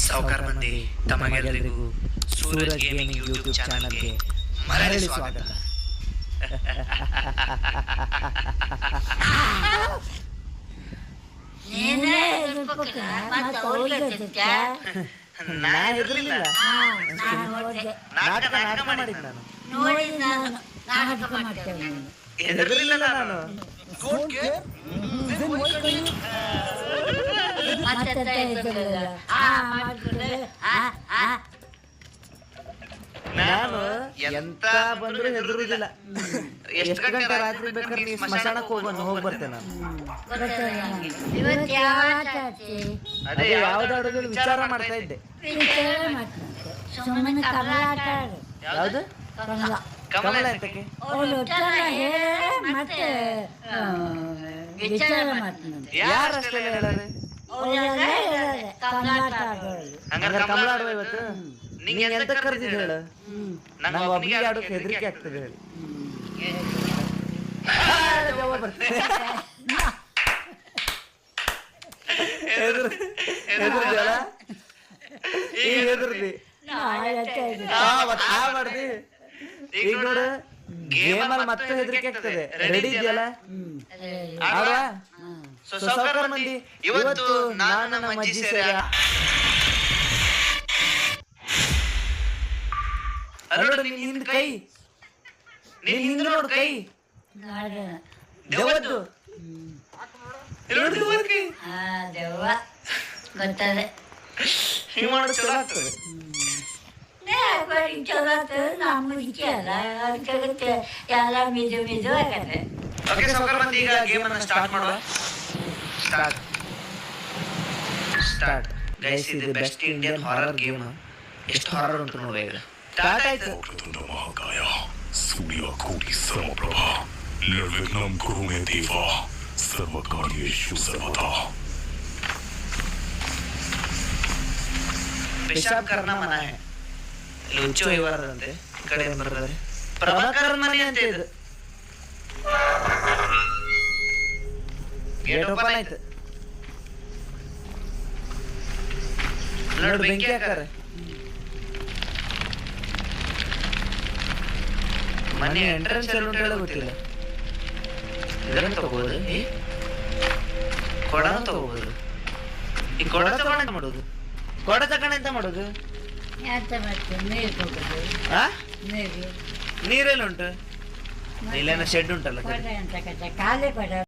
ಸಾವುಕಾರ ಮಂದಿ ತಮಗೆಲ್ಲರಿಗೂ Suraj gaming YouTube ಚಾನಲ್ಗೆ ಮರಳಿ ಸ್ವಾಗತ. ನೀನೇ ಹೆದರ್ಬೇಕ ಮತ್ತೆ ಅವ್ರಿಗೆ ಹೆದರ್ತ್ಯಾ? ನಾ ಹೆದರ್ಲಿಲ್ಲ ಹಾ, ನಾನು ನೋಡ್ದೆ. ನಾಟಕ ನಾಟಕ ಮಾಡಿದ್ ನಾನು. ನೋಡಿ ನಾನು ನಾಟಕ ಮಾಡ್ತೇವೆ ನೀನು. ಹೆದರ್ಲಿಲ್ಲ ನಾನು ಮತ್ತೆ ಎಂತ ಹೆದರ್ಲಿಲ್ಲ. ಆ, ಮಾಡ್ಬಿಡ್ರೆ, ಆ, ಆ. ನಾನು ಎಂತ ಬಂದ್ರು ಹೆದರುದಿಲ್ಲ. ಎಷ್ಟು ಗಂಟೆ ರಾತ್ರಿ ಬೇಕಾದ್ರೆ ನೀವು ಸ್ಮಶಾನಕ್ಕೆ ಹೋಗೋಣ ಹೋಗಿ ಬರ್ತೇನೆ ನಾನು? ಅದೇ ಯಾವ್ದಾದ್ರು ವಿಚಾರ ಮಾಡ್ತಾ ಇದ್ದೆ. ಸುಮ್ಮನೆ ಕಮಲ ಆಟ ಆಡು. ಯಾವ್ದು? ಕಮಲ. ಕಮಲ ಎಂತಕ್ಕೆ? ಅವಳು ಉತ್ತರ ಹೇಳಿ ಮತ್ತೆ ಆ, ವಿಚಾರ ಮಾಡ್ತಾನಂತೆ ಯಾರು ಅಷ್ಟೆಲ್ಲ ಹೇಳಾರೆ ಹಂಗಾರೆ ಕಮಲ ಆಡುವ ಇವತ್ತು? ನಿಂಗೆ ಎಂತ ಕರೆದಿದ್ದು ಹೇಳು? ನಂಗೆ ಒಬ್ಬನಿಗೆ ಆಡೋಕೆ ಹೆದರಿಕೆ ಆಗ್ತದೆ ಹೇಳಿ. ದೆವ್ವ ಬರ್ತದೆ. ಹೆದ್ರು ಹೆದ್ರುದ್ಯಲ್ಲ? ಈಗ ಮಾಡ್ದಿ. ಈಗ ನೋಡು. ಗೇಮಲ್ಲಿ ಮತ್ತೆ ಹೆದರಿಕೆ ಆಗ್ತದೆ. ರೆಡಿ ಇದೆಯಲ್ಲ ಆಡುವ ಸೊ ಸಾವ್ಕಾರ ಮಂದಿ ಇವತ್ತು ನಾನು ನಮ್ಮ ಅಜ್ಜಿ ಸೇರಿ ನಿನ್ ಹಿಂದ್ ಕೈ ನಿನ್ ಹಿಂದ್ ನೋಡು ಕೈ. ದೆವ್ವದ್ದು. ದೆವ್ವ. ಗೊತ್ತದೆ. ಹಿಂಗ್ ಮಾಡೋದು ಚಲೋ ಆಗ್ತದೆ. ಎಲ್ಲ ಮಿದು ಮಿದು ಆಗತ್ತೆ ಓಕೆ ಸಾವ್ಕಾರ ಮಂದಿ ಈಗ ಗೇಮ್ ಅನ್ನ ಸ್ಟಾರ್ಟ್ ಮಾಡುವ ಸ್ಟಾರ್ಟ್ ಸ್ಟಾರ್ಟ್ ಗೈಸ್ ಇದು ಬೆಸ್ಟ್ ಇಂಡಿಯನ್ ಹಾರರ್ ಗೇಮ್ ಎಷ್ಟು ಹಾರರ್ ಉಂಟು ನೋಡಿ ಈಗ ಸ್ಟಾರ್ಟ್ ಆಯ್ತು ವಕ್ರತುಂಡ ಮಹಾಕಾಯ ಸೂರ್ಯಕೋಟಿ ಸಮಪ್ರಭ ನಿರ್ವಿಘ್ನಂ ಕುರು ಮೇ ದೇವ ಸರ್ವಕಾರ್ಯೇಷು ಸರ್ವದಾ पेशाब करना मना है ಇಲ್ಲಿ ಹುಚ್ಚು ಹೋಗ್ಬಾರ್ದಂತೆ ಈ ಕಡೆ ಬರ್ತಾರೆ ಪ್ರಭಾಕರ್ ಮನೆ ಅಂತ ಇದು. ಗೇಟ್ ಓಪನ್ ಆಯ್ತು. ನೋಡಿ ಬೆಂಕಿ ಹಾಕಾರ ಮನೆ ಎಂಟ್ರೆನ್ಸ್ ಎಲ್ಲ ಉಂಟು ಹೇಳೋ ಗೊತ್ತಿಲ್ಲ. ಇದನ್ನ ತಗೋಬೋದು? ಕೊಡ ಕೊಡನ ತಗೋಬೋದು. ಈ ಕೊಡ ತಗೊಂಡ ಮಾಡೋದು? ಕೊಡ ತಗೊಂಡ ಎಂತ ಮಾಡೋದು? ಎಂತ ಮಾಡ್ತೀನಿ ನೀರು ಹೋಗೋದು ಆ ನೀರು ನೀರೆಲ್ಲ ಉಂಟು ಇಲ್ಲೇನೋ ಶೆಡ್ ಉಂಟಲ್ಲ ಕೊಡ ಅಂತ ಕಟ್ಟ ಖಾಲಿ ಕೊಡ